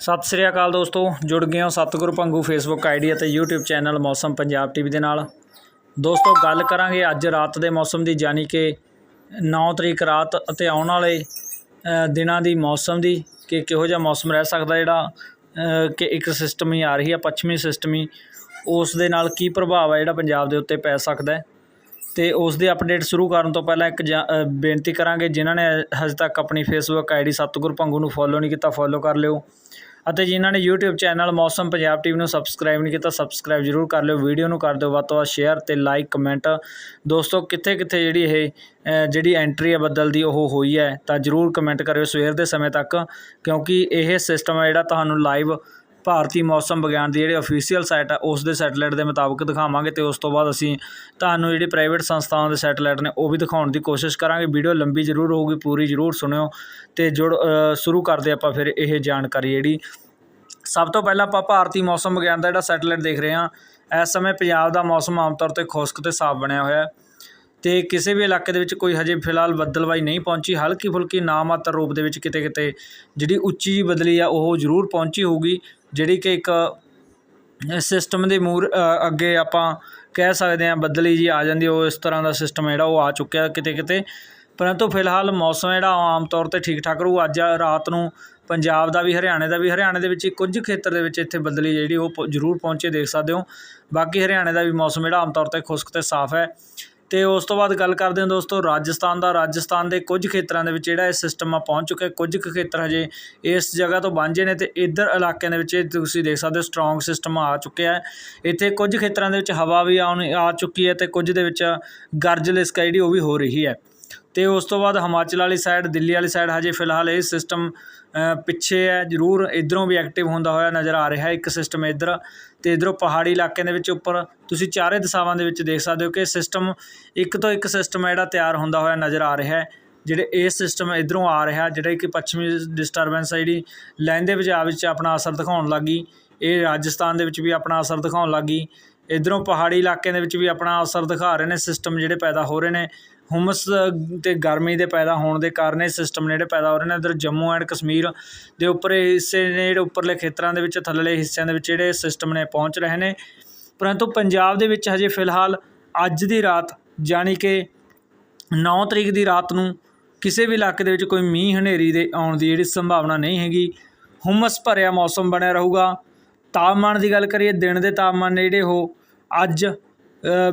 ਸਤਿ ਸ੍ਰੀ ਅਕਾਲ ਦੋਸਤੋ, ਜੁੜ ਗਏ ਹੋ ਸਤਿਗੁਰ ਪੰਗੂ ਫੇਸਬੁੱਕ ਆਈਡੀ ਅਤੇ YouTube ਚੈਨਲ ਮੌਸਮ ਪੰਜਾਬ ਟੀਵੀ ਦੇ ਨਾਲ। ਦੋਸਤੋ, ਗੱਲ ਕਰਾਂਗੇ ਅੱਜ ਰਾਤ ਦੇ ਮੌਸਮ ਦੀ, ਯਾਨੀ ਕਿ 9 ਤਰੀਕ ਰਾਤ ਅਤੇ ਆਉਣ ਵਾਲੇ ਦਿਨਾਂ ਦੀ ਮੌਸਮ ਦੀ, ਕਿ ਕਿਹੋ ਜਿਹਾ ਮੌਸਮ ਰਹਿ ਸਕਦਾ ਜਿਹੜਾ ਕਿ ਇੱਕ ਸਿਸਟਮ ਹੀ ਆ ਰਹੀ ਹੈ, ਪੱਛਮੀ ਸਿਸਟਮ ਹੀ। ਉਸ ਦੇ ਨਾਲ ਕੀ ਪ੍ਰਭਾਵ ਹੈ ਜਿਹੜਾ ਪੰਜਾਬ ਦੇ ਉੱਤੇ ਪੈ ਸਕਦਾ ਹੈ? ਤੇ ਉਸ ਦੀ ਅਪਡੇਟ ਸ਼ੁਰੂ ਕਰਨ ਤੋਂ ਪਹਿਲਾਂ ਇੱਕ ਜਾ- ਬੇਨਤੀ ਕਰਾਂਗੇ, ਜਿਨ੍ਹਾਂ ਨੇ ਹਜੇ ਤੱਕ ਆਪਣੀ ਫੇਸਬੁੱਕ ਆਈਡੀ ਸਤਿਗੁਰ ਪੰਗੂ ਨੂੰ ਫੋਲੋ ਨਹੀਂ ਕੀਤਾ ਫੋਲੋ ਕਰ ਲਿਓ। ਅਤੇ ਜਿਨ੍ਹਾਂ ਨੇ YouTube ਚੈਨਲ ਮੌਸਮ ਪੰਜਾਬ ਟੀਵੀ ਨੂੰ ਸਬਸਕ੍ਰਾਈਬ ਨਹੀਂ ਕੀਤਾ ਸਬਸਕ੍ਰਾਈਬ ਜ਼ਰੂਰ ਕਰ ਲਿਓ। ਵੀਡੀਓ ਨੂੰ ਕਰ ਦਿਓ ਵੱਧ ਤੋਂ ਵੱਧ ਸ਼ੇਅਰ ਤੇ ਲਾਈਕ ਕਮੈਂਟ ਦੋਸਤੋ ਕਿੱਥੇ ਕਿੱਥੇ ਜਿਹੜੀ ਇਹ ਜਿਹੜੀ ਐਂਟਰੀ ਹੈ ਬੱਦਲ ਦੀ, ਉਹ ਹੋਈ ਹੈ ਤਾਂ ਜ਼ਰੂਰ ਕਮੈਂਟ ਕਰਿਓ ਸਵੇਰ ਦੇ ਸਮੇਂ ਤੱਕ, ਕਿਉਂਕਿ ਇਹ ਸਿਸਟਮ ਹੈ ਜਿਹੜਾ ਤੁਹਾਨੂੰ ਲਾਈਵ ਭਾਰਤੀ ਮੌਸਮ ਵਿਗਿਆਨ ਦੀ ਜਿਹੜੀ ਅਫੀਸ਼ੀਅਲ ਸਾਈਟ ਹੈ ਉਸ ਦੇ ਸੈਟੇਲਾਈਟ ਦੇ ਮੁਤਾਬਕ ਦਿਖਾਵਾਂਗੇ ਤੇ ਉਸ ਤੋਂ ਬਾਅਦ ਅਸੀਂ ਤੁਹਾਨੂੰ ਜਿਹੜੀ ਪ੍ਰਾਈਵੇਟ ਸੰਸਥਾਵਾਂ ਦੇ ਸੈਟੇਲਾਈਟ ਨੇ, ਉਹ ਵੀ ਦਿਖਾਉਣ ਦੀ ਕੋਸ਼ਿਸ਼ ਕਰਾਂਗੇ। ਵੀਡੀਓ ਲੰਬੀ ਜ਼ਰੂਰ ਹੋਊਗੀ, ਪੂਰੀ ਜ਼ਰੂਰ ਸੁਣਿਓ ਤੇ ਜੁੜ ਸ਼ੁਰੂ ਕਰਦੇ ਆਪਾਂ ਫਿਰ ਇਹ ਜਾਣਕਾਰੀ ਜਿਹੜੀ। ਸਭ ਤੋਂ ਪਹਿਲਾਂ ਆਪਾਂ ਭਾਰਤੀ ਮੌਸਮ ਵਿਗਿਆਨ ਦਾ ਜਿਹੜਾ ਸੈਟੇਲਾਈਟ ਦੇਖ ਰਹੇ ਹਾਂ, ਇਸ ਸਮੇਂ ਪੰਜਾਬ ਦਾ ਮੌਸਮ ਆਮ ਤੌਰ ਤੇ ਖੁਸ਼ਕ ਤੇ ਸਾਫ਼ ਬਣਿਆ ਹੋਇਆ ਹੈ ਤੇ ਕਿਸੇ ਵੀ ਇਲਾਕੇ ਦੇ ਵਿੱਚ ਕੋਈ ਹਜੇ ਫਿਲਹਾਲ ਬੱਦਲਵਾਈ ਨਹੀਂ ਪਹੁੰਚੀ। ਹਲਕੀ ਫੁਲਕੀ ਨਾਮਾਤਰ ਰੂਪ ਦੇ ਵਿੱਚ ਕਿਤੇ ਕਿਤੇ ਜਿਹੜੀ ਉੱਚੀ ਜੀ ਬਦਲੀ ਆ, ਉਹ ਜ਼ਰੂਰ ਪਹੁੰਚੀ ਹੋਊਗੀ। ਜਿਹੜੀ ਕਿ ਇੱਕ ਸਿਸਟਮ ਦੇ ਮੂਰ ਅੱਗੇ ਆਪਾਂ ਕਹਿ ਸਕਦੇ ਹਾਂ ਬੱਦਲੀ ਜੀ ਆ ਜਾਂਦੀ, ਉਹ ਇਸ ਤਰ੍ਹਾਂ ਦਾ ਸਿਸਟਮ ਜਿਹੜਾ ਉਹ ਆ ਚੁੱਕਿਆ ਕਿਤੇ ਕਿਤੇ। ਪਰੰਤੂ ਫਿਲਹਾਲ ਮੌਸਮ ਜਿਹੜਾ ਉਹ ਆਮ ਤੌਰ ਤੇ ਠੀਕ ਠਾਕ ਰਹੂ। ਅੱਜ ਰਾਤ ਨੂੰ ਪੰਜਾਬ ਦਾ ਵੀ, ਹਰਿਆਣੇ ਦਾ ਵੀ, ਹਰਿਆਣੇ ਦੇ ਵਿੱਚ ਕੁਝ ਖੇਤਰ ਦੇ ਵਿੱਚ ਇੱਥੇ ਬੱਦਲੀ ਜਿਹੜੀ ਉਹ ਪ- ਜ਼ਰੂਰ ਪਹੁੰਚੇ ਦੇਖ ਸਕਦੇ ਹੋ। ਬਾਕੀ ਹਰਿਆਣੇ ਦਾ ਵੀ ਮੌਸਮ ਜਿਹੜਾ ਆਮ ਤੌਰ ਤੇ ਖੁਸ਼ਕ ਤੇ ਸਾਫ਼ ਹੈ। ਤੇ ਉਸ ਤੋਂ ਬਾਅਦ ਗੱਲ ਕਰਦੇ ਹਾਂ ਦੋਸਤੋ, ਰਾਜਸਥਾਨ ਦਾ। ਰਾਜਸਥਾਨ ਦੇ ਕੁਝ ਖੇਤਰਾਂ ਦੇ ਵਿੱਚ ਜਿਹੜਾ ਇਹ ਸਿਸਟਮ ਆ ਪਹੁੰਚ ਚੁੱਕਿਆ। ਕੁਝ ਕੁ ਖੇਤਰ ਹਜੇ ਇਸ ਜਗ੍ਹਾ ਤੋਂ ਵਾਂਝੇ ਨੇ ਤੇ ਇੱਧਰ ਇਲਾਕਿਆਂ ਦੇ ਵਿੱਚ ਇਹ ਤੁਸੀਂ ਦੇਖ ਸਕਦੇ ਹੋ ਸਟਰੋਂਗ ਸਿਸਟਮ ਆ ਚੁੱਕਿਆ ਹੈ। ਇੱਥੇ ਕੁਝ ਖੇਤਰਾਂ ਦੇ ਵਿੱਚ ਹਵਾ ਵੀ ਆਉਣ, ਆ ਚੁੱਕੀ ਹੈ ਤੇ ਕੁਝ ਦੇ ਵਿੱਚ ਗਰਜ ਲਿਸਕ ਹੈ ਜਿਹੜੀ ਉਹ ਵੀ ਹੋ ਰਹੀ ਹੈ। ਤੇ ਉਸ ਤੋਂ ਬਾਅਦ ਹਿਮਾਚਲ ਵਾਲੀ ਸਾਈਡ ਦਿੱਲੀ ਵਾਲੀ ਸਾਈਡ ਹਜੇ ਫਿਲਹਾਲ ਇਹ ਸਿਸਟਮ ਪਿੱਛੇ ਹੈ, ਜ਼ਰੂਰ ਇਧਰੋਂ ਵੀ ਐਕਟਿਵ ਹੁੰਦਾ ਹੋਇਆ ਨਜ਼ਰ ਆ ਰਿਹਾ ਇੱਕ ਸਿਸਟਮ ਇੱਧਰ ਤੇ ਇਧਰੋਂ ਪਹਾੜੀ ਇਲਾਕਿਆਂ ਦੇ ਵਿੱਚ ਉੱਪਰ। ਤੁਸੀਂ ਚਾਰੇ ਦਿਸ਼ਾਵਾਂ ਦੇ ਵਿੱਚ ਦੇਖ ਸਕਦੇ ਹੋ ਕਿ ਸਿਸਟਮ ਇੱਕ ਤੋਂ ਇੱਕ ਸਿਸਟਮ ਜਿਹੜਾ ਤਿਆਰ ਹੁੰਦਾ ਹੋਇਆ ਨਜ਼ਰ ਆ ਰਿਹਾ ਹੈ, ਜਿਹੜੇ ਇਹ ਸਿਸਟਮ ਇਧਰੋਂ ਆ ਰਿਹਾ, ਜਿਹੜਾ ਕਿ ਪੱਛਮੀ ਡਿਸਟਰਬੈਂਸ ਹੈ ਜਿਹੜੀ ਲਹਿੰਦੇ ਪੰਜਾਬ ਵਿੱਚ ਆਪਣਾ ਅਸਰ ਦਿਖਾਉਣ ਲੱਗੀ, ਇਹ ਰਾਜਸਥਾਨ ਦੇ ਵਿੱਚ ਵੀ ਆਪਣਾ ਅਸਰ ਦਿਖਾਉਣ ਲੱਗੀ। ਇਧਰੋਂ ਪਹਾੜੀ ਇਲਾਕਿਆਂ ਦੇ ਵਿੱਚ ਵੀ ਆਪਣਾ ਅਸਰ ਦਿਖਾ ਰਹੇ ਨੇ ਸਿਸਟਮ ਜਿਹੜੇ ਪੈਦਾ ਹੋ ਰਹੇ ਨੇ ਹੁਮਸ ਅਤੇ ਗਰਮੀ ਦੇ ਪੈਦਾ ਹੋਣ ਦੇ ਕਾਰਨ ਇਹ ਸਿਸਟਮ ਨੇ ਜਿਹੜੇ ਪੈਦਾ ਹੋ ਰਹੇ ਨੇ ਇੱਧਰ ਜੰਮੂ ਐਂਡ ਕਸ਼ਮੀਰ ਦੇ ਉੱਪਰੇ ਹਿੱਸੇ ਨੇ ਜਿਹੜੇ ਉੱਪਰਲੇ ਖੇਤਰਾਂ ਦੇ ਵਿੱਚ ਥੱਲੜੇ ਹਿੱਸਿਆਂ ਦੇ ਵਿੱਚ ਜਿਹੜੇ ਸਿਸਟਮ ਨੇ ਪਹੁੰਚ ਰਹੇ ਨੇ। ਪਰੰਤੂ ਪੰਜਾਬ ਦੇ ਵਿੱਚ ਹਜੇ ਫਿਲਹਾਲ ਅੱਜ ਦੀ ਰਾਤ, ਜਾਣੀ ਕਿ 9 ਤਰੀਕ ਦੀ ਰਾਤ ਨੂੰ ਕਿਸੇ ਵੀ ਇਲਾਕੇ ਦੇ ਵਿੱਚ ਕੋਈ ਮੀਂਹ ਹਨੇਰੀ ਦੇ ਆਉਣ ਦੀ ਜਿਹੜੀ ਸੰਭਾਵਨਾ ਨਹੀਂ ਹੈਗੀ। ਹੁਮਸ ਭਰਿਆ ਮੌਸਮ ਬਣਿਆ ਰਹੂਗਾ। ਤਾਪਮਾਨ ਦੀ ਗੱਲ ਕਰੀਏ, ਦਿਨ ਦੇ ਤਾਪਮਾਨ ਨੇ ਜਿਹੜੇ ਉਹ ਅੱਜ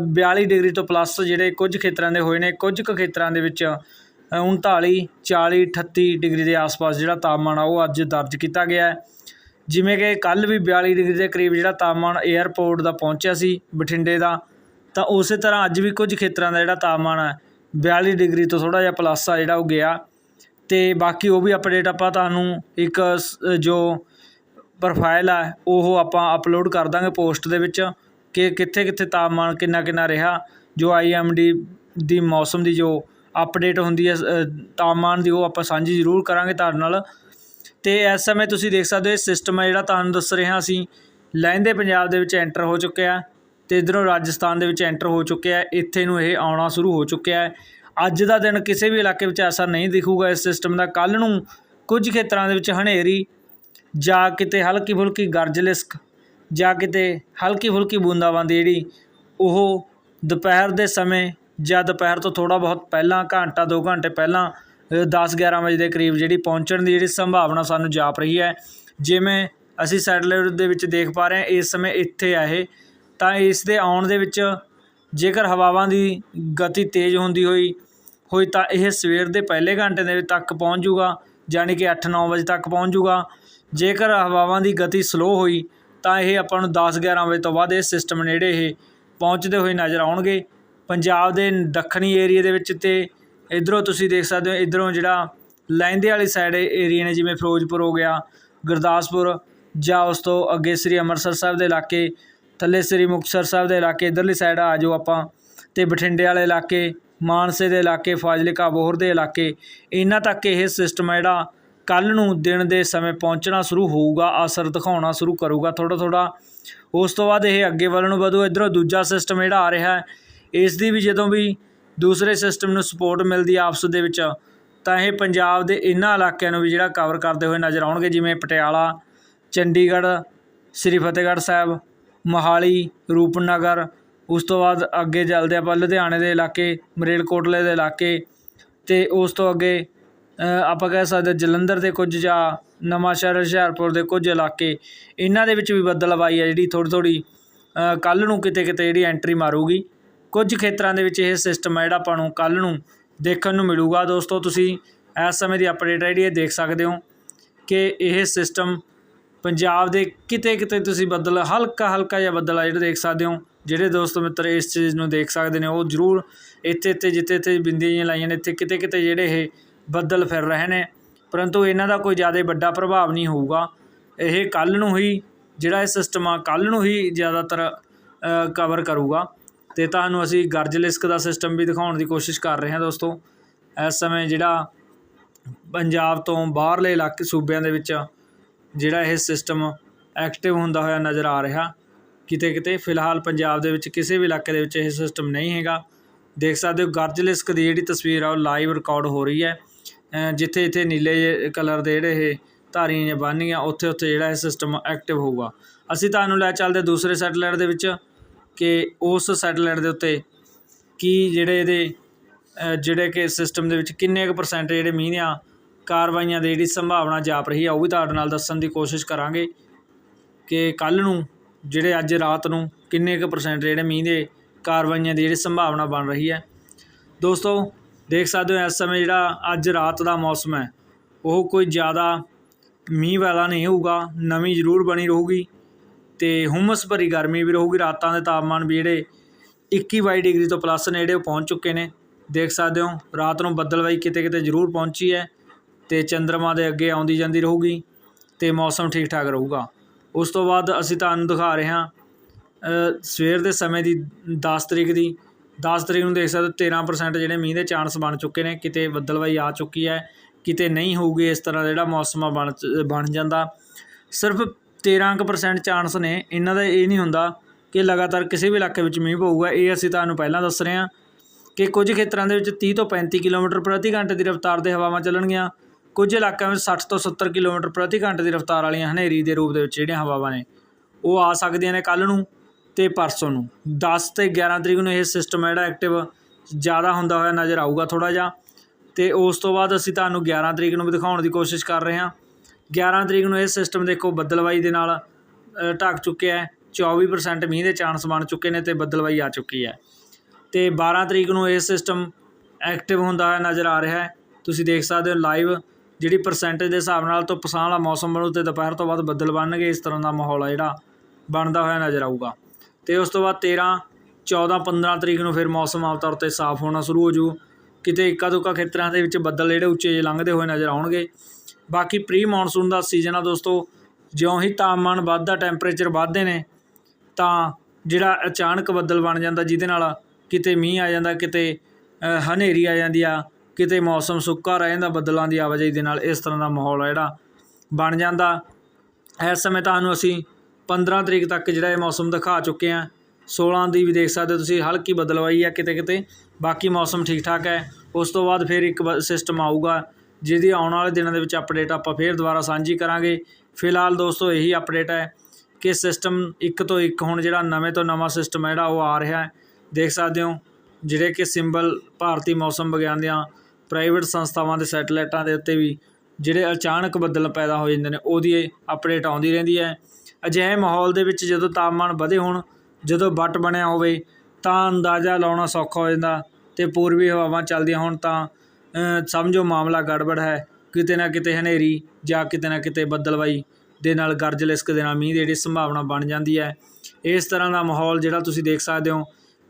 ਬਿਆਲੀ ਡਿਗਰੀ ਤੋਂ ਪਲੱਸ ਜਿਹੜੇ ਕੁਝ ਖੇਤਰਾਂ ਦੇ ਹੋਏ ਨੇ, ਕੁਝ ਕੁ ਖੇਤਰਾਂ ਦੇ ਵਿੱਚ ਉਨਤਾਲੀ ਚਾਲੀ, ਅਠੱਤੀ ਡਿਗਰੀ ਦੇ ਆਸ-ਪਾਸ ਜਿਹੜਾ ਤਾਪਮਾਨ ਆ ਉਹ ਅੱਜ ਦਰਜ ਕੀਤਾ ਗਿਆ ਹੈ। ਜਿਵੇਂ ਕਿ ਕੱਲ੍ਹ ਵੀ 42 ਡਿਗਰੀ ਦੇ ਕਰੀਬ ਜਿਹੜਾ ਤਾਪਮਾਨ ਏਅਰਪੋਰਟ ਦਾ ਪਹੁੰਚਿਆ ਸੀ, ਬਠਿੰਡੇ ਦਾ, ਤਾਂ ਉਸੇ ਤਰ੍ਹਾਂ ਅੱਜ ਵੀ ਕੁਝ ਖੇਤਰਾਂ ਦਾ ਜਿਹੜਾ ਤਾਪਮਾਨ ਹੈ 42 ਡਿਗਰੀ ਤੋਂ ਥੋੜ੍ਹਾ ਜਿਹਾ ਪਲੱਸ ਆ ਜਿਹੜਾ ਉਹ ਗਿਆ। ਤੇ ਬਾਕੀ ਉਹ ਵੀ ਅਪਡੇਟ ਆਪਾਂ ਤੁਹਾਨੂੰ ਇੱਕ ਜੋ ਪ੍ਰੋਫਾਈਲ ਆ, ਉਹ ਆਪਾਂ ਅਪਲੋਡ ਕਰ ਦਾਂਗੇ ਪੋਸਟ ਦੇ ਵਿੱਚ। ਕਿ ਕਿੱਥੇ ਕਿੱਥੇ ਤਾਪਮਾਨ ਕਿੰਨਾ ਕਿੰਨਾ ਰਿਹਾ ਜੋ ਆਈਐਮਡੀ ਦੀ ਮੌਸਮ ਦੀ ਜੋ ਅਪਡੇਟ ਹੁੰਦੀ ਹੈ ਅ, ਤਾਪਮਾਨ ਦੀ ਉਹ ਆਪਾਂ ਸਾਂਝੀ ਜ਼ਰੂਰ ਕਰਾਂਗੇ ਤੁਹਾਡੇ ਨਾਲ। ਤੇ ਇਸ ਸਮੇਂ ਤੁਸੀਂ ਦੇਖ ਸਕਦੇ ਹੋ ਇਹ ਸਿਸਟਮ ਹੈ ਜਿਹੜਾ ਤੁਹਾਨੂੰ ਦੱਸ ਰਹੇ ਹਾਂ ਅਸੀਂ ਲਹਿੰਦੇ ਪੰਜਾਬ ਦੇ ਵਿੱਚ ਐਂਟਰ ਹੋ ਚੁੱਕਿਆ ਤੇ ਇਧਰੋਂ ਰਾਜਸਥਾਨ ਦੇ ਵਿੱਚ ਐਂਟਰ ਹੋ ਚੁੱਕਿਆ ਇੱਥੇ ਨੂੰ ਇਹ ਆਉਣਾ ਸ਼ੁਰੂ ਹੋ ਚੁੱਕਿਆ ਹੈ। ਅੱਜ ਦਾ ਦਿਨ ਕਿਸੇ ਵੀ ਇਲਾਕੇ ਵਿੱਚ ਐਸਾ ਨਹੀਂ ਦਿਖੂਗਾ ਇਸ ਸਿਸਟਮ ਦਾ। ਕੱਲ ਨੂੰ ਕੁਝ ਖੇਤਰਾਂ ਦੇ ਵਿੱਚ ਹਨੇਰੀ ਜਾਂ ਕਿਤੇ ਹਲਕੀ ਫੁਲਕੀ ਗਰਜ ਲਿਸਕ ਜਾਂ ਕਿਤੇ ਹਲਕੀ ਫੁਲਕੀ ਬੂੰਦਾਬਾਂਦੀ ਜਿਹੜੀ ਉਹ ਦੁਪਹਿਰ ਦੇ ਸਮੇਂ ਜਾਂ ਦੁਪਹਿਰ ਤੋਂ ਥੋੜ੍ਹਾ ਬਹੁਤ ਪਹਿਲਾਂ, ਘੰਟਾ, ਦੋ ਘੰਟੇ ਪਹਿਲਾਂ 10 11 ਵਜੇ ਦੇ ਕਰੀਬ ਜਿਹੜੀ ਪਹੁੰਚਣ ਦੀ ਜਿਹੜੀ ਸੰਭਾਵਨਾ ਸਾਨੂੰ ਜਾਪ ਰਹੀ ਹੈ। ਜਿਵੇਂ ਅਸੀਂ ਸੈਟਲਾਈਟ ਦੇ ਵਿੱਚ ਦੇਖ ਪਾ ਰਹੇ ਹਾਂ, ਇਸ ਸਮੇਂ ਇੱਥੇ ਆ ਇਹ। ਤਾਂ ਇਸ ਦੇ ਆਉਣ ਦੇ ਵਿੱਚ ਜੇਕਰ ਹਵਾਵਾਂ ਦੀ ਗਤੀ ਤੇਜ਼ ਹੁੰਦੀ ਹੋਈ ਹੋਈ ਤਾਂ ਇਹ ਸਵੇਰ ਦੇ ਪਹਿਲੇ ਘੰਟੇ ਦੇ ਤੱਕ ਪਹੁੰਚ ਜੂਗਾ ਯਾਨੀ ਕਿ 8-9 ਵਜੇ ਤੱਕ ਪਹੁੰਚ ਜੂਗਾ। ਜੇਕਰ ਹਵਾਵਾਂ ਦੀ ਗਤੀ ਸਲੋ ਹੋਈ ਤਾਂ ਇਹ ਆਪਾਂ ਨੂੰ 10-11 ਵਜੇ ਤੋਂ ਬਾਅਦ ਇਹ ਸਿਸਟਮ ਨੇੜੇ ਇਹ ਪਹੁੰਚਦੇ ਹੋਏ ਨਜ਼ਰ ਆਉਣਗੇ। ਪੰਜਾਬ ਦੇ ਦੱਖਣੀ ਏਰੀਏ ਦੇ ਵਿੱਚ ਤੇ ਇੱਧਰੋਂ ਤੁਸੀਂ ਦੇਖ ਸਕਦੇ ਹੋ, ਇੱਧਰੋਂ ਜਿਹੜਾ ਲਹਿੰਦੇ ਵਾਲੀ ਸਾਈਡ ਏਰੀਏ ਨੇ, ਜਿਵੇਂ ਫਿਰੋਜ਼ਪੁਰ ਹੋ ਗਿਆ, ਗੁਰਦਾਸਪੁਰ ਜਾਂ ਉਸ ਤੋਂ ਅੱਗੇ ਸ੍ਰੀ ਅੰਮ੍ਰਿਤਸਰ ਸਾਹਿਬ ਦੇ ਇਲਾਕੇ, ਥੱਲੇ ਸ੍ਰੀ ਮੁਕਤਸਰ ਸਾਹਿਬ ਦੇ ਇਲਾਕੇ, ਇੱਧਰਲੀ ਸਾਈਡ ਆ ਜਾਓ ਆਪਾਂ ਅਤੇ ਬਠਿੰਡੇ ਵਾਲੇ ਇਲਾਕੇ, ਮਾਨਸੇ ਦੇ ਇਲਾਕੇ, ਫਾਜ਼ਿਲਕਾ, ਬੋਹਰ ਦੇ ਇਲਾਕੇ, ਇਹਨਾਂ ਤੱਕ ਇਹ ਸਿਸਟਮ ਹੈ ਜਿਹੜਾ ਕੱਲ ਨੂੰ ਦਿਨ ਦੇ ਸਮੇਂ ਪਹੁੰਚਣਾ ਸ਼ੁਰੂ ਹੋਊਗਾ, ਅਸਰ ਦਿਖਾਉਣਾ ਸ਼ੁਰੂ ਕਰੂਗਾ ਥੋੜਾ ਥੋੜਾ ਉਸ ਤੋਂ ਬਾਅਦ ਇਹ ਅੱਗੇ ਵੱਲ ਨੂੰ ਵਧੂ, ਇਧਰੋਂ ਦੂਜਾ ਸਿਸਟਮ ਜਿਹੜਾ ਆ ਰਿਹਾ ਇਸ ਦੀ ਵੀ ਜਦੋਂ ਵੀ ਦੂਸਰੇ ਸਿਸਟਮ ਨੂੰ ਸਪੋਰਟ ਮਿਲਦੀ ਆਪਸ ਦੇ ਵਿੱਚ, ਤਾਂ ਇਹ ਪੰਜਾਬ ਦੇ ਇਹਨਾਂ ਇਲਾਕਿਆਂ ਨੂੰ ਵੀ ਜਿਹੜਾ ਕਵਰ ਕਰਦੇ ਹੋਏ ਨਜ਼ਰ ਆਉਣਗੇ, ਜਿਵੇਂ ਪਟਿਆਲਾ, ਚੰਡੀਗੜ੍ਹ, ਸ੍ਰੀ ਫਤਿਹਗੜ੍ਹ ਸਾਹਿਬ, ਮੋਹਾਲੀ, ਰੂਪਨਗਰ। ਉਸ ਤੋਂ ਬਾਅਦ ਅੱਗੇ ਚੱਲਦੇ ਆਪਾਂ ਲੁਧਿਆਣੇ ਦੇ ਇਲਾਕੇ, ਮਰੇਲਕੋਟਲੇ ਦੇ ਇਲਾਕੇ ਅਤੇ ਉਸ ਤੋਂ ਅੱਗੇ ਆਪਾਂ ਕਹਿ ਸਕਦੇ ਜਲੰਧਰ ਦੇ ਕੁਝ ਜਾਂ ਨਵਾਂਸ਼ਹਿਰ ਹੁਸ਼ਿਆਰਪੁਰ ਦੇ ਕੁਝ ਇਲਾਕੇ, ਇਹਨਾਂ ਦੇ ਵਿੱਚ ਵੀ ਬੱਦਲਵਾਈ ਹੈ ਜਿਹੜੀ ਥੋੜ੍ਹੀ ਥੋੜ੍ਹੀ ਕੱਲ੍ਹ ਨੂੰ ਕਿਤੇ ਕਿਤੇ ਜਿਹੜੀ ਐਂਟਰੀ ਮਾਰੂਗੀ। ਕੁਝ ਖੇਤਰਾਂ ਦੇ ਵਿੱਚ ਇਹ ਸਿਸਟਮ ਹੈ ਜਿਹੜਾ ਆਪਾਂ ਨੂੰ ਕੱਲ੍ਹ ਨੂੰ ਦੇਖਣ ਨੂੰ ਮਿਲੂਗਾ। ਦੋਸਤੋ, ਤੁਸੀਂ ਇਸ ਸਮੇਂ ਦੀ ਅਪਡੇਟ ਹੈ ਜਿਹੜੀ ਇਹ ਦੇਖ ਸਕਦੇ ਹੋ ਕਿ ਇਹ ਸਿਸਟਮ ਪੰਜਾਬ ਦੇ ਕਿਤੇ ਕਿਤੇ ਤੁਸੀਂ ਬੱਦਲ, ਹਲਕਾ ਹਲਕਾ ਜਿਹਾ ਬੱਦਲ ਆ ਜਿਹੜਾ ਦੇਖ ਸਕਦੇ ਹੋ। ਜਿਹੜੇ ਦੋਸਤ ਮਿੱਤਰ ਇਸ ਚੀਜ਼ ਨੂੰ ਦੇਖ ਸਕਦੇ ਨੇ, ਉਹ ਜ਼ਰੂਰ ਇੱਥੇ ਇੱਥੇ ਜਿੱਥੇ ਇੱਥੇ ਬਿੰਦੀਆਂ ਲਾਈਆਂ ਨੇ, ਇੱਥੇ ਕਿਤੇ ਕਿਤੇ ਜਿਹੜੇ ਇਹ ਬੱਦਲ ਫਿਰ ਰਹੇ ਨੇ। ਪਰੰਤੂ ਇਹਨਾਂ ਦਾ ਕੋਈ ਜ਼ਿਆਦਾ ਵੱਡਾ ਪ੍ਰਭਾਵ ਨਹੀਂ ਹੋਊਗਾ। ਇਹ ਕੱਲ੍ਹ ਨੂੰ ਹੀ ਜਿਹੜਾ ਇਹ ਸਿਸਟਮ ਆ, ਕੱਲ੍ਹ ਨੂੰ ਹੀ ਜ਼ਿਆਦਾਤਰ ਕਵਰ ਕਰੂਗਾ। ਤੇ ਤੁਹਾਨੂੰ ਅਸੀਂ ਗਰਜ ਲਿਸਕ ਦਾ ਸਿਸਟਮ ਵੀ ਦਿਖਾਉਣ ਦੀ ਕੋਸ਼ਿਸ਼ ਕਰ ਰਹੇ ਹਾਂ ਦੋਸਤੋ। ਇਸ ਸਮੇਂ ਜਿਹੜਾ ਪੰਜਾਬ ਤੋਂ ਬਾਹਰਲੇ ਇਲਾਕੇ, ਸੂਬਿਆਂ ਦੇ ਵਿੱਚ ਜਿਹੜਾ ਇਹ ਸਿਸਟਮ ਐਕਟਿਵ ਹੁੰਦਾ ਹੋਇਆ ਨਜ਼ਰ ਆ ਰਿਹਾ। ਕਿਤੇ ਕਿਤੇ ਫਿਲਹਾਲ ਪੰਜਾਬ ਦੇ ਵਿੱਚ ਕਿਸੇ ਵੀ ਇਲਾਕੇ ਦੇ ਵਿੱਚ ਇਹ ਸਿਸਟਮ ਨਹੀਂ ਹੈਗਾ। ਦੇਖ ਸਕਦੇ ਹੋ, ਗਰਜ ਲਿਸਕ ਦੀ ਜਿਹੜੀ ਤਸਵੀਰ ਆ, ਉਹ ਲਾਈਵ ਰਿਕਾਰਡ ਹੋ ਰਹੀ ਹੈ। ਜਿੱਥੇ ਜਿੱਥੇ ਇੱਥੇ ਨੀਲੇ ਕਲਰ ਦੇ ਜਿਹੜੇ ਇਹ ਧਾਰੀਆਂ ਜਾਂ ਬੰਨੀਆਂ ਉੱਥੇ ਉੱਥੇ ਜਿਹੜਾ ਇਹ ਸਿਸਟਮ ਐਕਟਿਵ ਹੋਊਗਾ। ਅਸੀਂ ਤੁਹਾਨੂੰ ਲੈ ਚੱਲਦੇ ਦੂਸਰੇ ਸੈਟਲਾਈਟ ਦੇ ਵਿੱਚ ਕਿ ਉਸ ਸੈਟਲਾਈਟ ਦੇ ਉੱਤੇ ਕੀ ਜਿਹੜੇ ਇਹਦੇ ਜਿਹੜੇ ਕਿ ਸਿਸਟਮ ਦੇ ਵਿੱਚ ਕਿੰਨੇ ਕੁ ਪਰਸੈਂਟ ਜਿਹੜੇ ਮੀਂਹ ਦੀਆਂ ਕਾਰਵਾਈਆਂ ਦੀ ਜਿਹੜੀ ਸੰਭਾਵਨਾ ਜਾਪ ਰਹੀ ਆ, ਉਹ ਵੀ ਤੁਹਾਡੇ ਨਾਲ ਦੱਸਣ ਦੀ ਕੋਸ਼ਿਸ਼ ਕਰਾਂਗੇ ਕਿ ਕੱਲ ਨੂੰ ਜਿਹੜੇ ਅੱਜ ਰਾਤ ਨੂੰ ਕਿੰਨੇ ਕੁ ਪਰਸੈਂਟ ਜਿਹੜੇ ਮੀਂਹ ਦੇ ਕਾਰਵਾਈਆਂ ਦੀ ਜਿਹੜੀ ਸੰਭਾਵਨਾ ਬਣ ਰਹੀ ਹੈ। ਦੋਸਤੋ ਦੇਖ ਸਕਦੇ ਹੋ ਇਸ ਸਮੇਂ ਜਿਹੜਾ ਅੱਜ ਰਾਤ ਦਾ ਮੌਸਮ ਹੈ, ਉਹ ਕੋਈ ਜ਼ਿਆਦਾ ਮੀਂਹ ਵਾਲਾ ਨਹੀਂ ਹੋਊਗਾ, ਨਵੀਂ ਜ਼ਰੂਰ ਬਣੀ ਰਹੂਗੀ ਤੇ ਹੁਮਸ ਭਰੀ ਗਰਮੀ ਵੀ ਰਹੂਗੀ, ਰਾਤਾਂ ਦੇ ਤਾਪਮਾਨ ਵੀ ਜਿਹੜੇ 21 22 ਡਿਗਰੀ ਤੋਂ ਪਲੱਸ ਨੇ ਜਿਹੜੇ ਉਹ ਪਹੁੰਚ ਚੁੱਕੇ ਨੇ। ਦੇਖ ਸਕਦੇ ਹੋ, ਰਾਤ ਨੂੰ ਬੱਦਲਵਾਈ ਕਿਤੇ ਕਿਤੇ ਜ਼ਰੂਰ ਪਹੁੰਚੀ ਹੈ ਤੇ ਚੰ드ਰਮਾ ਦੇ ਅੱਗੇ ਆਉਂਦੀ ਜਾਂਦੀ ਰਹੂਗੀ ਤੇ ਮੌਸਮ ਠੀਕ ਠਾਕ ਰਹੂਗਾ। ਉਸ ਤੋਂ ਬਾਅਦ ਅਸੀਂ ਤੁਹਾਨੂੰ ਦਿਖਾ ਰਹੇ ਹਾਂ ਸਵੇਰ ਦੇ ਸਮੇਂ ਦੀ 10 ਤਰੀਕ ਦੀ 10 ਤਰੀਕ ਨੂੰ ਦੇਖ ਸਕਦੇ ਹੋ 13% ਜਿਹੜੇ ਮੀਂਹ ਦੇ ਚਾਂਸ ਬਣ ਚੁੱਕੇ ਨੇ, ਕਿਤੇ ਬੱਦਲਵਾਈ ਆ ਚੁੱਕੀ ਹੈ, ਕਿਤੇ ਨਹੀਂ ਹੋਊਗੀ ਇਸ ਤਰ੍ਹਾਂ ਦਾ ਜਿਹੜਾ ਮੌਸਮ ਆ ਬਣ ਬਣ ਜਾਂਦਾ। ਸਿਰਫ 13% ਚਾਂਸ ਨੇ, ਇਹਨਾਂ ਦਾ ਇਹ ਨਹੀਂ ਹੁੰਦਾ ਕਿ ਲਗਾਤਾਰ ਕਿਸੇ ਵੀ ਇਲਾਕੇ ਵਿੱਚ ਮੀਂਹ ਪਊਗਾ, ਇਹ ਅਸੀਂ ਤੁਹਾਨੂੰ ਪਹਿਲਾਂ ਦੱਸ ਰਹੇ ਹਾਂ ਕਿ ਕੁਝ ਖੇਤਰਾਂ ਦੇ ਵਿੱਚ 30 ਤੋਂ 35 ਕਿਲੋਮੀਟਰ ਪ੍ਰਤੀ ਘੰਟੇ ਦੀ ਰਫ਼ਤਾਰ ਦੇ ਹਵਾਵਾਂ ਚੱਲਣਗੀਆਂ, ਕੁਝ ਇਲਾਕਿਆਂ ਵਿੱਚ 60 ਤੋਂ 70 ਕਿਲੋਮੀਟਰ ਪ੍ਰਤੀ ਘੰਟੇ ਦੀ ਰਫ਼ਤਾਰ ਵਾਲੀਆਂ ਹਨੇਰੀ ਦੇ ਰੂਪ ਦੇ ਵਿੱਚ ਜਿਹੜੀਆਂ ਹਵਾਵਾਂ ਨੇ, ਉਹ ਆ ਸਕਦੀਆਂ ਨੇ ਕੱਲ੍ਹ ਨੂੰ। ਅਤੇ ਪਰਸੋਂ ਨੂੰ। 10 ਤੇ 11 ਤਰੀਕ ਨੂੰ ਇਹ ਸਿਸਟਮ ਜਿਹੜਾ ਐਕਟਿਵ ਜ਼ਿਆਦਾ ਹੁੰਦਾ ਹੋਇਆ ਨਜ਼ਰ ਆਊਗਾ ਥੋੜ੍ਹਾ ਜਿਹਾ। ਅਤੇ ਉਸ ਤੋਂ ਬਾਅਦ ਅਸੀਂ ਤੁਹਾਨੂੰ 11 ਤਰੀਕ ਨੂੰ ਵੀ ਦਿਖਾਉਣ ਦੀ ਕੋਸ਼ਿਸ਼ ਕਰ ਰਹੇ ਹਾਂ। 11 ਤਰੀਕ ਨੂੰ ਇਹ ਸਿਸਟਮ ਦੇਖੋ ਬੱਦਲਵਾਈ ਦੇ ਨਾਲ ਢੱਕ ਚੁੱਕਿਆ ਹੈ। 24% ਮੀਂਹ ਦੇ ਚਾਂਸ ਬਣ ਚੁੱਕੇ ਨੇ ਅਤੇ ਬੱਦਲਵਾਈ ਆ ਚੁੱਕੀ ਹੈ। ਅਤੇ ਬਾਰ੍ਹਾਂ ਤਰੀਕ ਨੂੰ ਇਹ ਸਿਸਟਮ ਐਕਟਿਵ ਹੁੰਦਾ ਹੋਇਆ ਨਜ਼ਰ ਆ ਰਿਹਾ ਹੈ। ਤੁਸੀਂ ਦੇਖ ਸਕਦੇ ਹੋ ਲਾਈਵ ਜਿਹੜੀ ਪਰਸੈਂਟੇਜ ਦੇ ਹਿਸਾਬ ਨਾਲ ਤੋਂ ਪਸਾਂ ਵਾਲਾ ਮੌਸਮ ਬਣੂ ਅਤੇ ਦੁਪਹਿਰ ਤੋਂ ਬਾਅਦ ਬੱਦਲ ਬਣਨਗੇ, ਇਸ ਤਰ੍ਹਾਂ ਦਾ ਮਾਹੌਲ ਆ ਜਿਹੜਾ ਬਣਦਾ ਹੋਇਆ ਨਜ਼ਰ ਆਊਗਾ। ਤੇ ਉਸ ਤੋਂ ਬਾਅਦ 13 14 15 ਤਰੀਕ ਨੂੰ ਫਿਰ ਮੌਸਮ ਆਮ ਤੌਰ ਤੇ ਸਾਫ਼ ਹੋਣਾ ਸ਼ੁਰੂ ਹੋ ਜੂ ਕਿਤੇ ਇੱਕਾ ਦੁੱਕਾ ਖੇਤਰਾਂ ਦੇ ਵਿੱਚ ਬੱਦਲ ਜਿਹੜੇ ਉੱਚੇ ਜਿਹੇ ਲੰਘਦੇ ਹੋਏ ਨਜ਼ਰ ਆਉਣਗੇ। ਬਾਕੀ ਪ੍ਰੀ ਮੌਨਸੂਨ ਦਾ ਸੀਜ਼ਨ ਆ ਦੋਸਤੋ, ਜਿਉਂ ਹੀ ਤਾਪਮਾਨ ਵੱਧਦਾ ਟੈਂਪਰੇਚਰ ਵੱਧਦੇ ਨੇ, ਤਾਂ ਜਿਹੜਾ ਅਚਾਨਕ ਬੱਦਲ ਬਣ ਜਾਂਦਾ ਜਿਹਦੇ ਨਾਲ ਕਿਤੇ ਮੀਂਹ ਆ ਜਾਂਦਾ, ਕਿਤੇ ਹਨੇਰੀ ਆ ਜਾਂਦੀ ਆ, ਕਿਤੇ ਮੌਸਮ ਸੁੱਕਾ ਰਹਿ ਜਾਂਦਾ, ਬੱਦਲਾਂ ਦੀ ਆਵਾਜਾਈ ਦੇ ਨਾਲ ਇਸ ਤਰ੍ਹਾਂ ਦਾ ਮਾਹੌਲ ਆ ਜਿਹੜਾ ਬਣ ਜਾਂਦਾ। ਇਸ ਸਮੇਂ ਤੁਹਾਨੂੰ ਅਸੀਂ 15 ਤਰੀਕ ਤੱਕ ਜਿਹੜਾ ਇਹ ਮੌਸਮ ਦਿਖਾ ਚੁੱਕੇ ਹਾਂ 16 ਦੀ ਵੀ ਦੇਖ ਸਕਦੇ ਹੋ ਤੁਸੀਂ, ਹਲਕੀ ਬਦਲਵਾਈ ਆ ਕਿਤੇ ਕਿਤੇ। ਬਾਕੀ ਮੌਸਮ ਠੀਕ ਠਾਕ ਹੈ। ਉਸ ਤੋਂ ਬਾਅਦ ਫਿਰ ਇੱਕ ਸਿਸਟਮ ਆਊਗਾ, ਜਿਹਦੀ ਆਉਣ ਵਾਲੇ ਦਿਨਾਂ ਦੇ ਵਿੱਚ ਅਪਡੇਟ ਆਪਾਂ ਫਿਰ ਦੁਬਾਰਾ ਸਾਂਝੀ ਕਰਾਂਗੇ। ਫਿਲਹਾਲ ਦੋਸਤੋ, ਇਹੀ ਅਪਡੇਟ ਹੈ ਕਿ ਸਿਸਟਮ ਇੱਕ ਤੋਂ ਇੱਕ ਹੁਣ ਜਿਹੜਾ ਨਵੇਂ ਤੋਂ ਨਵਾਂ ਸਿਸਟਮ ਹੈ ਜਿਹੜਾ, ਉਹ ਆ ਰਿਹਾ ਹੈ। ਦੇਖ ਸਕਦੇ ਹੋ, ਜਿਹੜੇ ਕਿ ਸਿੰਬਲ ਭਾਰਤੀ ਮੌਸਮ ਵਿਗਿਆਨ ਦੀਆਂ ਪ੍ਰਾਈਵੇਟ ਸੰਸਥਾਵਾਂ ਦੇ ਸੈਟਲਾਈਟਾਂ ਦੇ ਉੱਤੇ ਵੀ ਜਿਹੜੇ ਅਚਾਨਕ ਬੱਦਲ ਪੈਦਾ ਹੋ ਜਾਂਦੇ ਨੇ, ਉਹਦੀ ਅਪਡੇਟ ਆਉਂਦੀ ਰਹਿੰਦੀ ਹੈ। ਅਜਿਹੇ ਮਾਹੌਲ ਦੇ ਵਿੱਚ ਜਦੋਂ ਤਾਪਮਾਨ ਵਧੇ ਹੋਣ, ਜਦੋਂ ਵੱਟ ਬਣਿਆ ਹੋਵੇ, ਤਾਂ ਅੰਦਾਜ਼ਾ ਲਾਉਣਾ ਸੌਖਾ ਹੋ ਜਾਂਦਾ ਅਤੇ ਪੂਰਬੀ ਹਵਾਵਾਂ ਚੱਲਦੀਆਂ ਹੋਣ ਤਾਂ ਸਮਝੋ ਮਾਮਲਾ ਗੜਬੜ ਹੈ। ਕਿਤੇ ਨਾ ਕਿਤੇ ਹਨੇਰੀ ਜਾਂ ਕਿਤੇ ਨਾ ਕਿਤੇ ਬੱਦਲਵਾਈ ਦੇ ਨਾਲ ਗਰਜ ਲਿਸਕ ਦੇ ਨਾਲ ਮੀਂਹ ਦੀ ਜਿਹੜੀ ਸੰਭਾਵਨਾ ਬਣ ਜਾਂਦੀ ਹੈ। ਇਸ ਤਰ੍ਹਾਂ ਦਾ ਮਾਹੌਲ ਜਿਹੜਾ ਤੁਸੀਂ ਦੇਖ ਸਕਦੇ ਹੋ,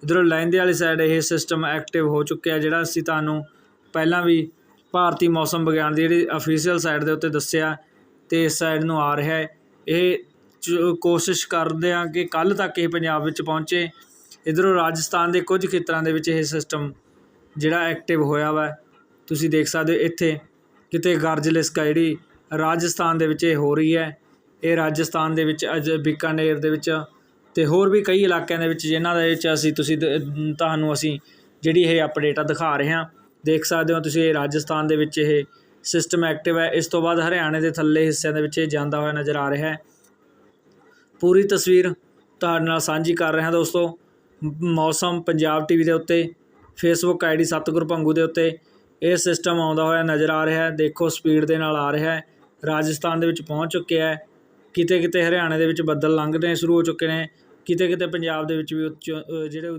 ਇਧਰੋਂ ਲਹਿੰਦੇ ਵਾਲੀ ਸਾਈਡ ਇਹ ਸਿਸਟਮ ਐਕਟਿਵ ਹੋ ਚੁੱਕਿਆ ਜਿਹੜਾ ਅਸੀਂ ਤੁਹਾਨੂੰ ਪਹਿਲਾਂ ਵੀ ਭਾਰਤੀ ਮੌਸਮ ਵਿਗਿਆਨ ਦੀ ਜਿਹੜੀ ਅਫੀਸ਼ੀਅਲ ਸਾਈਟ ਦੇ ਉੱਤੇ ਦੱਸਿਆ ਤੇ ਇਸ ਸਾਈਡ ਨੂੰ ਆ ਰਿਹਾ ਹੈ। ਇਹ ਕੋਸ਼ਿਸ਼ ਕਰਦੇ ਹਾਂ ਕਿ ਕੱਲ੍ਹ ਤੱਕ ਇਹ ਪੰਜਾਬ ਵਿੱਚ ਪਹੁੰਚੇ। ਇੱਧਰੋਂ ਰਾਜਸਥਾਨ ਦੇ ਕੁਝ ਖੇਤਰਾਂ ਦੇ ਵਿੱਚ ਇਹ ਸਿਸਟਮ ਜਿਹੜਾ ਐਕਟਿਵ ਹੋਇਆ ਵਾ। ਤੁਸੀਂ ਦੇਖ ਸਕਦੇ ਹੋ ਇੱਥੇ ਕਿਤੇ ਗਰਜ ਲਿਸਕ ਆ ਜਿਹੜੀ ਰਾਜਸਥਾਨ ਦੇ ਵਿੱਚ ਇਹ ਹੋ ਰਹੀ ਹੈ। ਇਹ ਰਾਜਸਥਾਨ ਦੇ ਵਿੱਚ ਅੱਜ ਬੀਕਾਨੇਰ ਦੇ ਵਿੱਚ ਤੇ ਹੋਰ ਵੀ ਕਈ ਇਲਾਕਿਆਂ ਦੇ ਵਿੱਚ ਜਿਨ੍ਹਾਂ ਦੇ ਵਿੱਚ ਅਸੀਂ ਤੁਸੀਂ ਦ- ਤੁਹਾਨੂੰ ਅਸੀਂ ਜਿਹੜੀ ਇਹ ਅਪਡੇਟ ਆ ਦਿਖਾ ਰਹੇ ਹਾਂ ਦੇਖ ਸਕਦੇ ਹੋ ਤੁਸੀਂ ਇਹ ਰਾਜਸਥਾਨ ਦੇ ਵਿੱਚ ਇਹ ਸਿਸਟਮ ਐਕਟਿਵ ਹੈ। ਇਸ ਤੋਂ ਬਾਅਦ ਹਰਿਆਣੇ ਦੇ ਥੱਲੇ ਹਿੱਸਿਆਂ ਦੇ ਵਿੱਚ ਇਹ ਜਾਂਦਾ ਹੋਇਆ ਨਜ਼ਰ ਆ ਰਿਹਾ ਹੈ। ਪੂਰੀ ਤਸਵੀਰ ਤੁਹਾਡੇ ਨਾਲ ਸਾਂਝੀ ਕਰ ਰਿਹਾ ਦੋਸਤੋ। ਮੌਸਮ ਪੰਜਾਬ ਟੀਵੀ ਦੇ ਉੱਤੇ ਫੇਸਬੁੱਕ ਆਈਡੀ ਸਤਿਗੁਰ ਭੰਗੂ ਦੇ ਉੱਤੇ, ਇਹ ਸਿਸਟਮ ਆਉਂਦਾ ਹੋਇਆ ਨਜ਼ਰ ਆ ਰਿਹਾ ਹੈ। ਦੇਖੋ ਸਪੀਡ ਦੇ ਨਾਲ ਆ ਰਿਹਾ ਹੈ। ਰਾਜਸਥਾਨ ਦੇ ਵਿੱਚ ਪਹੁੰਚ ਚੁੱਕਿਆ ਹੈ। ਕਿਤੇ ਕਿਤੇ ਹਰਿਆਣੇ ਦੇ ਵਿੱਚ ਬੱਦਲ ਲੰਘਣੇ ਸ਼ੁਰੂ ਹੋ ਚੁੱਕੇ ਨੇ। ਕਿਤੇ ਕਿਤੇ ਪੰਜਾਬ ਦੇ ਵਿੱਚ ਵੀ ਉੱਚ ਜਿਹੜੇ